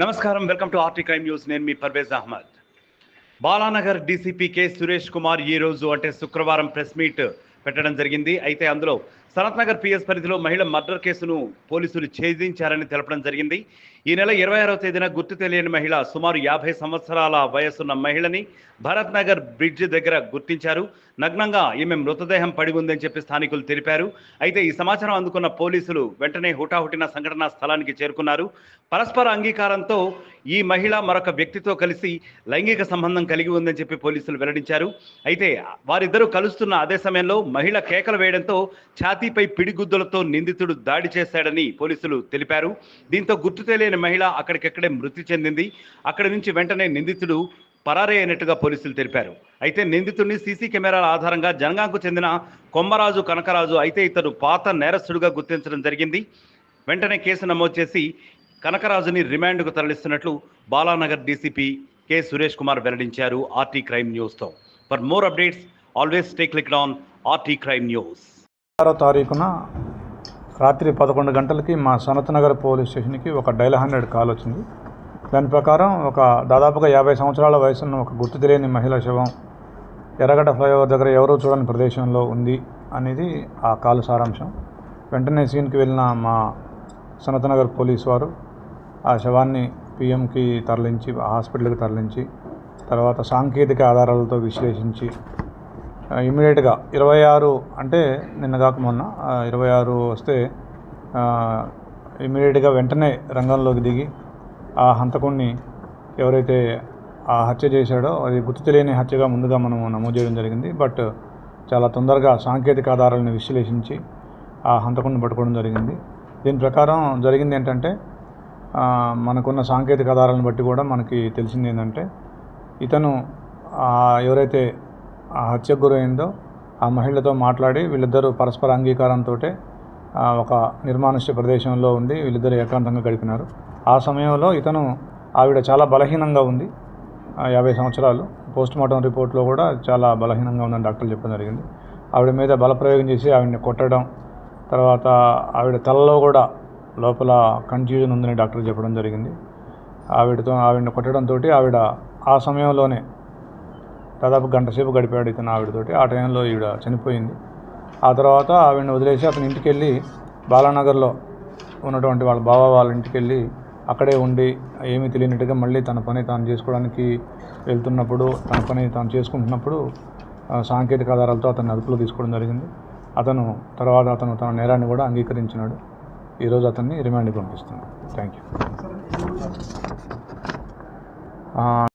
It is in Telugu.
నమస్కారం. Welcome to RT crime news. నేను మీ పర్వేజ్ అహ్మద్. బాలానగర్ డీసీపీ కె సురేష్ కుమార్ ఈ రోజు అంటే శుక్రవారం ప్రెస్ మీట్ పెట్టడం జరిగింది. అయితే అందులో సనత్ నగర్ పిఎస్ పరిధిలో మహిళ మర్డర్ కేసును పోలీసులు ఛేదించారని తెలపడం జరిగింది. ఈ నెల ఇరవై ఆరవ తేదీన గుర్తు తెలియని మహిళ సుమారు యాభై సంవత్సరాల వయసున్న మహిళని భరత్ నగర్ బ్రిడ్జ్ దగ్గర గుర్తించారు. నగ్నంగా ఈమె మృతదేహం పడి ఉందని చెప్పి స్థానికులు తెలిపారు. అయితే ఈ సమాచారం అందుకున్న పోలీసులు వెంటనే హుటాహుటిన సంఘటనా స్థలానికి చేరుకున్నారు. పరస్పర అంగీకారంతో ఈ మహిళ మరొక వ్యక్తితో కలిసి లైంగిక సంబంధం కలిగి ఉందని చెప్పి పోలీసులు వెల్లడించారు. అయితే వారిద్దరూ కలుస్తున్న అదే సమయంలో మహిళ కేకలు వేయడంతో ఛాతీపై పిడిగుద్దులతో నిందితుడు దాడి చేశాడని పోలీసులు తెలిపారు. దీంతో గుర్తు తెలియని మహిళ అక్కడికక్కడే మృతి చెందింది. అక్కడి నుంచి వెంటనే నిందితుడు పరారీ అయినట్టుగా పోలీసులు తెలిపారు. అయితే నిందితుడిని సీసీ కెమెరాల ఆధారంగా జనగాంకు చెందిన కొమ్మరాజు కనకరాజు అయితే ఇతడు పాత నేరస్తుడిగా గుర్తించడం జరిగింది. వెంటనే కేసు నమోదు చేసి కనకరాజుని రిమాండ్కు తరలిస్తున్నట్లు బాలానగర్ డీసీపీ కె. సురేష్ కుమార్ వెల్లడించారు RT crime న్యూస్తో. For more updates always stay click on RT crime news. ఆరో తారీఖున రాత్రి పదకొండు గంటలకి మా సనత్ నగర్ పోలీస్ స్టేషన్కి ఒక డైల్ హండ్రెడ్ కాల్ వచ్చింది. దాని ప్రకారం ఒక దాదాపుగా యాభై సంవత్సరాల వయసున్న ఒక గుర్తు తెలియని మహిళ శవం ఎర్రగడ్డ ఫ్లైఓవర్ దగ్గర ఎవరూ చూడని ప్రదేశంలో ఉంది అనేది ఆ కాల్ సారాంశం. వెంటనే సీన్కి వెళ్ళిన మా సనత్ నగర్ పోలీస్ వారు ఆ శవాన్ని పిఎంకి తరలించి హాస్పిటల్కి తరలించి తర్వాత సాంకేతిక ఆధారాలతో విశ్లేషించి ఇమీడియట్గా ఇరవై ఆరు అంటే నిన్న కాక మొన్న ఇరవై ఆరు వస్తే ఇమీడియట్గా వెంటనే రంగంలోకి దిగి ఆ హంతకుణ్ణి ఎవరైతే ఆ హత్య చేశాడో అది గుర్తు తెలియని హత్యగా ముందుగా మనం నమోదు చేయడం జరిగింది. బట్ చాలా తొందరగా సాంకేతిక ఆధారాలను విశ్లేషించి ఆ హంతకుడిని పట్టుకోవడం జరిగింది. దీని ప్రకారం జరిగింది ఏంటంటే మనకున్న సాంకేతిక ఆధారాలను బట్టి కూడా మనకి తెలిసింది ఏంటంటే ఇతను ఎవరైతే ఆ హత్యకు గురైందో ఆ మహిళతో మాట్లాడి వీళ్ళిద్దరూ పరస్పర అంగీకారంతో ఒక నిర్మానుష్య ప్రదేశంలో ఉండి వీళ్ళిద్దరూ ఏకాంతంగా గడిపినారు. ఆ సమయంలో ఇతను ఆవిడ చాలా బలహీనంగా ఉంది. యాభై సంవత్సరాలు. పోస్ట్ మార్టం రిపోర్ట్లో కూడా చాలా బలహీనంగా ఉందని డాక్టర్లు చెప్పడం జరిగింది. ఆవిడ మీద బలప్రయోగం చేసి ఆవిడని కొట్టడం తర్వాత ఆవిడ తలలో కూడా లోపల కన్ఫ్యూజన్ ఉందని డాక్టర్ చెప్పడం జరిగింది. ఆవిడతో ఆవిడని కొట్టడంతో ఆవిడ ఆ సమయంలోనే దాదాపు గంట సేపు గడిపాడు ఇతను ఆవిడతోటి. ఆ టైంలో ఈవిడ చనిపోయింది. ఆ తర్వాత ఆవిడని వదిలేసి అతని ఇంటికి వెళ్ళి బాలానగర్లో ఉన్నటువంటి వాళ్ళ బావ వాళ్ళ ఇంటికి వెళ్ళి అక్కడే ఉండి ఏమీ తెలియనట్టుగా మళ్ళీ తన పని తాను చేసుకోవడానికి వెళ్తున్నప్పుడు తన పని తాను చేసుకుంటున్నప్పుడు సాంకేతిక ఆధారాలతో అతన్ని అదుపులో తీసుకోవడం జరిగింది. అతను తర్వాత అతను తన నేరాన్ని కూడా అంగీకరించినాడు. ఈరోజు అతన్ని రిమాండ్కి పంపిస్తున్నాడు. Thank you